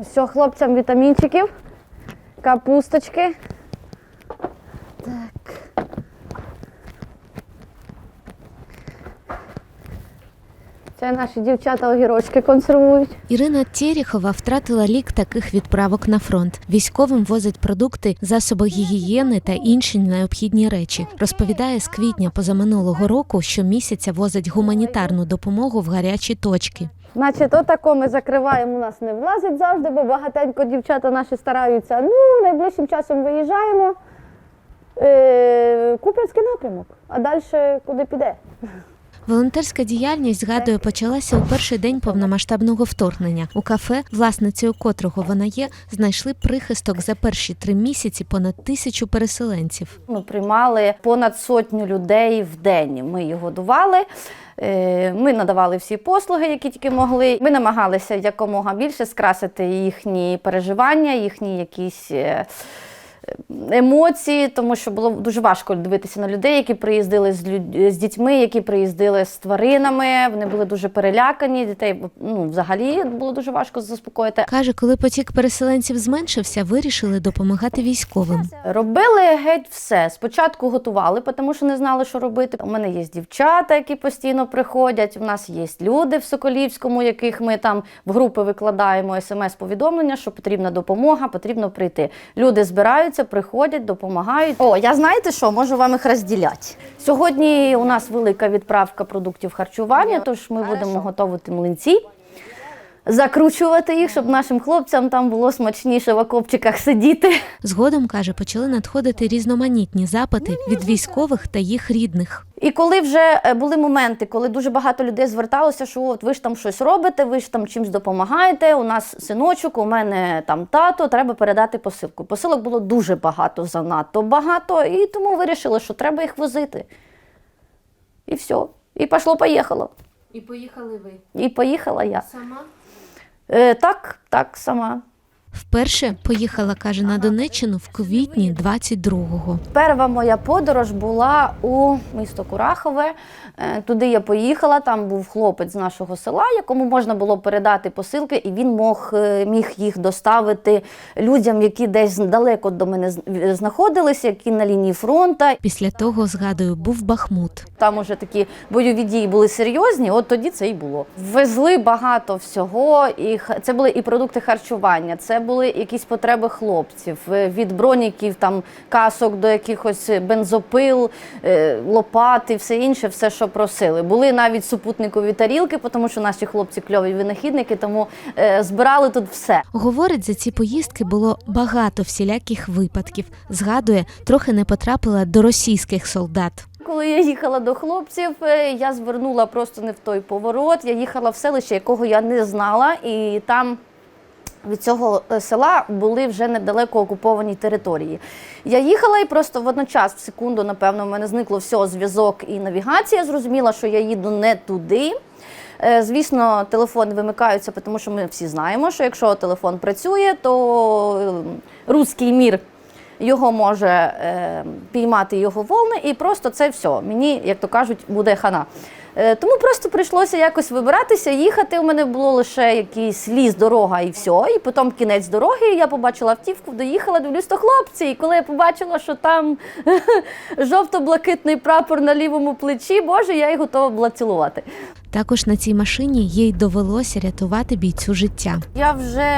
Все, хлопцям вітамінчиків, капусточки. Так. Це наші дівчата огірочки консервують. Ірина Тєріхова втратила рік таких відправок на фронт. Військовим возить продукти, засоби гігієни та інші необхідні речі. Розповідає, з квітня позаминулого року щомісяця возить гуманітарну допомогу в гарячі точки. Значить, отако ми закриваємо, у нас не влазить завжди, бо багатенько дівчата наші стараються. Ну, найближчим часом виїжджаємо. Е, Куп'янський напрямок, а далі куди піде? Волонтерська діяльність згадує почалася у перший день повномасштабного вторгнення. У кафе, власницею котрого вона є, знайшли прихисток за перші три місяці понад тисячу переселенців. Ми приймали понад сотню людей в день. Ми їх годували. е, Ми надавали всі послуги, які тільки могли. Ми намагалися якомога більше скрасити їхні переживання, їхні якісь е, емоції, тому що було дуже важко дивитися на людей, які приїздили з, люд... з дітьми, які приїздили з тваринами. Вони були дуже перелякані. Дітей ну, взагалі було дуже важко заспокоїти. Каже, коли потік переселенців зменшився, вирішили допомагати військовим. Робили геть все. Спочатку готували, тому що не знали, що робити. У мене є дівчата, які постійно приходять. У нас є люди в Соколівському, яких ми там в групи викладаємо смс-повідомлення, що потрібна допомога, потрібно прийти. Люди збираються, приходять, допомагають. О, я знаєте що, можу вам їх розділяти. Сьогодні у нас велика відправка продуктів харчування, тож ми будемо готувати млинці. Закручувати їх, щоб нашим хлопцям там було смачніше в окопчиках сидіти. Згодом каже, почали надходити різноманітні запити від військових та їх рідних. І коли вже е, були моменти, коли дуже багато людей зверталося, що от ви ж там щось робите, ви ж там чимось допомагаєте. У нас синочок, у мене там тато, треба передати посилку. Посилок було дуже багато, занадто багато, і тому вирішили, що треба їх возити. І все. І пішло-поїхало. І поїхали ви І поїхала я. сама. Е, так, так, сама. Вперше поїхала, каже, на Донеччину в квітні 22-го. Перша моя подорож була у місто Курахове. Е, Туди я поїхала. Там був хлопець з нашого села, якому можна було передати посилки, і він мог, е, міг їх доставити людям, які десь далеко до мене з- знаходилися, які на лінії фронту. Після того, згадую, був Бахмут. Там уже такі бойові дії були серйозні. От тоді це і було. Везли багато всього, і це були і продукти харчування, це були якісь потреби хлопців е, від броніків, там касок до якихось бензопил, е, лопати, все інше, все, що просили. Були навіть супутникові тарілки, тому що наші хлопці кльові винахідники, тому е, збирали тут все. Говорить, за ці поїздки було багато всіляких випадків. Згадує, трохи не потрапила до російських солдат. Коли я їхала до хлопців, е, я звернула просто не в той поворот. Я їхала в селище, якого я не знала, і там. Від цього е, села були вже недалеко окуповані території. Я їхала і просто водночас, в секунду, напевно, в мене зникло все, зв'язок і навігація. Зрозуміла, що я їду не туди. Е, Звісно, телефони вимикаються, тому що ми всі знаємо, що якщо телефон працює, то руський мір його може е, піймати його волни, і просто це все. Мені, як то кажуть, буде хана. Е, тому просто прийшлося якось вибиратися, їхати. У мене було лише якийсь ліс, дорога і все. І потім кінець дороги. Я побачила автівку, доїхала, дивлюсь, то хлопці. І коли я побачила, що там жовто-блакитний прапор на лівому плечі, боже, я й готова була цілувати. Також на цій машині їй довелося рятувати бійцю життя. Я вже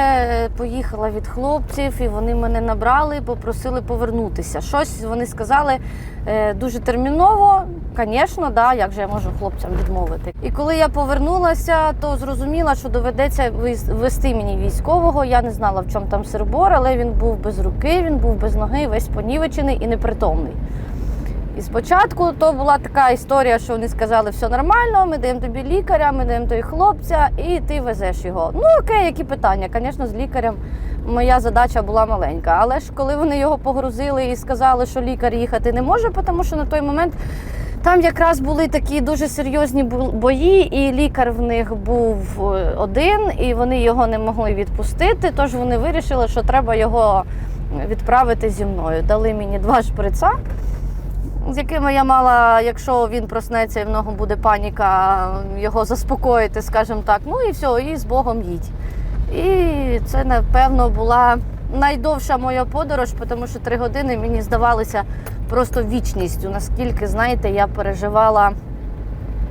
поїхала від хлопців, і вони мене набрали, попросили повернутися. Щось вони сказали е, дуже терміново. Звісно, да, як же я можу хлопцям відмовити. І коли я повернулася, то зрозуміла, що доведеться вести мені військового. Я не знала, в чому там сербор, але він був без руки, він був без ноги, весь понівечений і непритомний. І спочатку то була така історія, що вони сказали, все нормально, ми даємо тобі лікаря, ми даємо тобі хлопця, і ти везеш його. Ну окей, які питання? Звісно, з лікарем моя задача була маленька. Але ж коли вони його погрузили і сказали, що лікар їхати не може, тому що на той момент там якраз були такі дуже серйозні бої, і лікар в них був е, один, і вони його не могли відпустити. Тож вони вирішили, що треба його відправити зі мною. Дали мені два шприца з якими я мала, якщо він проснеться і в нього буде паніка, його заспокоїти, скажімо так. Ну і все, і з Богом їдь. І це, напевно, була найдовша моя подорож, тому що три години мені здавалися просто вічністю. Наскільки, знаєте, я переживала,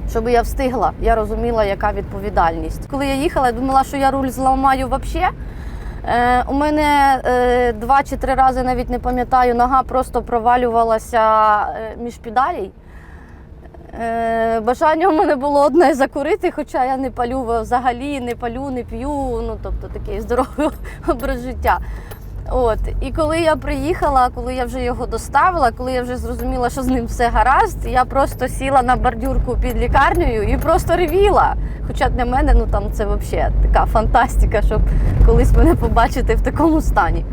щоб я встигла. Я розуміла, яка відповідальність. Коли я їхала, я думала, що я руль зламаю взагалі. Е, у мене е, два чи три рази навіть не пам'ятаю, нога просто провалювалася е, між педалей. Бажання у мене було одне закурити, хоча я не палю взагалі, не палю, не п'ю, ну тобто такий здоровий образ життя. От. І коли я приїхала, коли я вже його доставила, коли я вже зрозуміла, що з ним все гаразд, я просто сіла на бордюрку під лікарнею і просто ревіла. Хоча для мене ну там це взагалі така фантастика, щоб колись мене побачити в такому стані.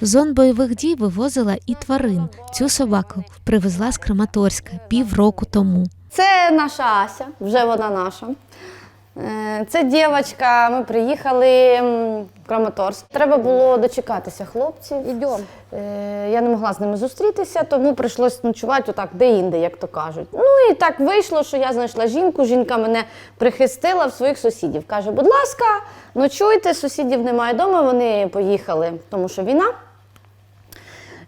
Зон бойових дій вивозила і тварин. Цю собаку привезла з Краматорська півроку тому. Це наша Ася, вже вона наша. Е, Це дівчинка, ми приїхали в Краматорськ. Треба було дочекатися хлопців. Ідемо. Я не могла з ними зустрітися, тому прийшлось ночувати отак де-інде, як то кажуть. Ну і так вийшло, що я знайшла жінку. Жінка мене прихистила в своїх сусідів. Каже, будь ласка, ночуйте, сусідів немає вдома, вони поїхали, тому що війна.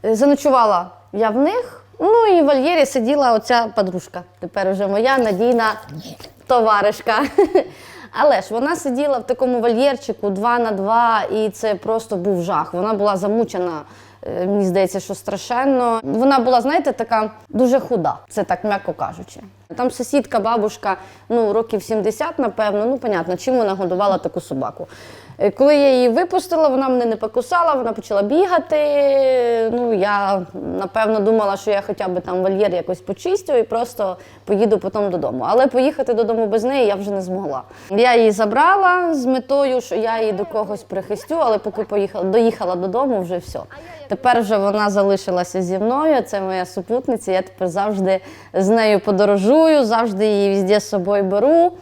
Е, Заночувала я в них. Ну і в вольєрі сиділа оця подружка. Тепер вже моя надійна товаришка. Але ж вона сиділа в такому вольєрчику 2 на 2, і це просто був жах. Вона була замучена. е, Мені здається, що страшенно. Вона була, знаєте, така дуже худа, це так м'яко кажучи. Там сусідка, бабушка, ну років 70, напевно. Ну, понятно, чим вона годувала таку собаку. Е, Коли я її випустила, вона мене не покусала, вона почала бігати. Ну, я напевно думала, що я хоча б там вольєр якось почистю і просто поїду потім додому. Але поїхати додому без неї я вже не змогла. Я її забрала з метою, що я її до когось прихистю, але поки поїхала, доїхала додому, вже все. Тепер вже вона залишилася зі мною. Це моя супутниця. Я тепер завжди з нею подорожую, завжди її везде з собою беру.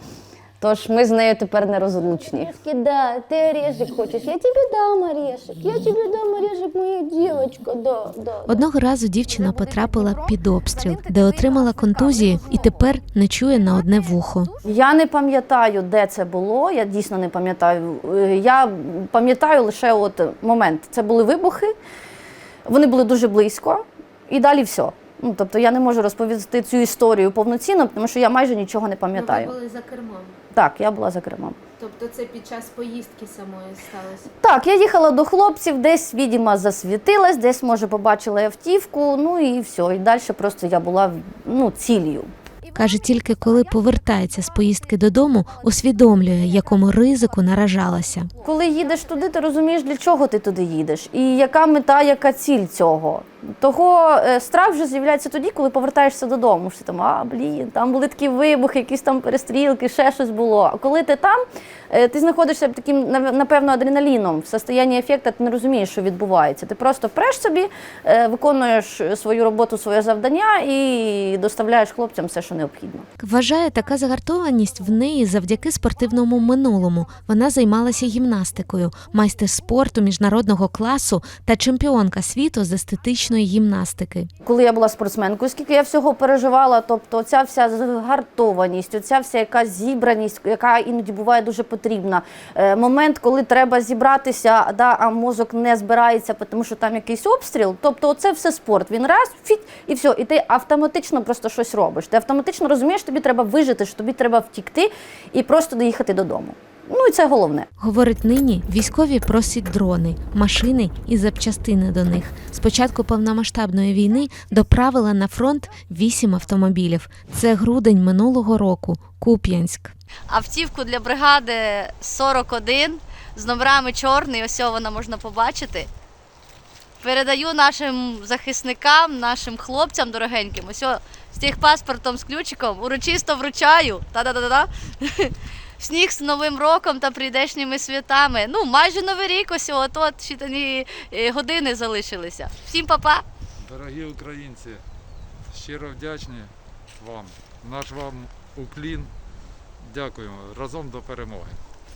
Тож ми з нею тепер нерозлучні. Да, ти орешек хочеш, я тобі дам орешек, я тобі дам орешек, моя дівчинка, да, да. Одного разу дівчина потрапила під обстріл, де отримала контузію і тепер не чує на одне вухо. Я не пам'ятаю, де це було. Я дійсно не пам'ятаю. Е, Я пам'ятаю лише от момент. Це були вибухи, вони були дуже близько, і далі все. Ну, тобто я не можу розповісти цю історію повноцінно, тому що я майже нічого не пам'ятаю. Ви були за кермом. Так, я була за кермом. Тобто це під час поїздки самої сталося. Так, я їхала до хлопців, десь, відімо, засвітилась, десь, може, побачила автівку, ну і все. І далі просто я була ну, ціллю. Каже, тільки коли повертається з поїздки додому, усвідомлює, якому ризику наражалася. Коли їдеш туди, ти розумієш, для чого ти туди їдеш, і яка мета, яка ціль цього. Того е, страх вже з'являється тоді, коли повертаєшся додому. Що там, а блін, там були такі вибухи, якісь там перестрілки, ще щось було. А коли ти там, ти знаходишся таким, напевно, адреналіном, в состоянні ефекту, ти не розумієш, що відбувається. Ти просто преш собі, е, виконуєш свою роботу, своє завдання і доставляєш хлопцям все, що необхідно. Вважає, така загартованість в неї завдяки спортивному минулому. Вона займалася гімнастикою, майстер спорту міжнародного класу та чемпіонка світу з естетичної гімнастики. Коли я була спортсменкою, скільки я всього переживала, тобто ця вся згартованість, оця вся яка зібраність, яка іноді буває дуже потрібна. Е, момент, коли треба зібратися, да, а мозок не збирається, тому що там якийсь обстріл. Тобто, це все спорт. Він раз, фіть, і все. І ти автоматично просто щось робиш. Ти автоматично розумієш, тобі треба вижити, що тобі треба втікти і просто доїхати додому. Ну і це головне. Говорить, нині військові просять дрони, машини і запчастини до них. З початку повномасштабної війни доправила на фронт вісім автомобілів. Це грудень минулого року. Куп'янськ. Автівку для бригади 41 з номерами чорний, ось вона можна побачити. Передаю нашим захисникам, нашим хлопцям дорогеньким. Ось з тих паспортом з ключиком урочисто вручаю. Та-да-да-да. Сніг з Новим роком та прийдешніми святами. Ну, майже новий рік, ось от от щитані е, години залишилися. Всім па-па! Дорогі українці, щиро вдячні вам. Наш вам уклін. Дякуємо. Разом до перемоги.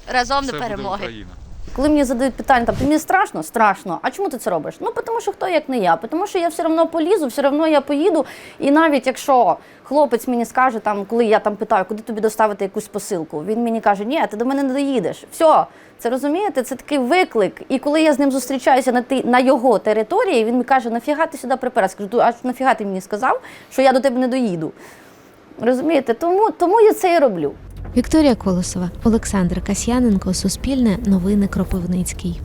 Разом Все до буде перемоги. Україна. Коли мені задають питання, там, тобі страшно? Страшно. А чому ти це робиш? Ну, тому що хто як не я. Тому що я все одно полізу, все одно я поїду. І навіть якщо хлопець мені скаже, там, коли я там питаю, куди тобі доставити якусь посилку, він мені каже, ні, ти до мене не доїдеш. Все, це розумієте, це такий виклик. І коли я з ним зустрічаюся на, ти, на його території, він мені каже, нафіга ти сюди припер? Я Скажу, а нафіга ти мені сказав, що я до тебе не доїду. Розумієте, тому, тому я це і роблю. Вікторія Колосова, Олександр Касьяненко, Суспільне, Новини Кропивницький.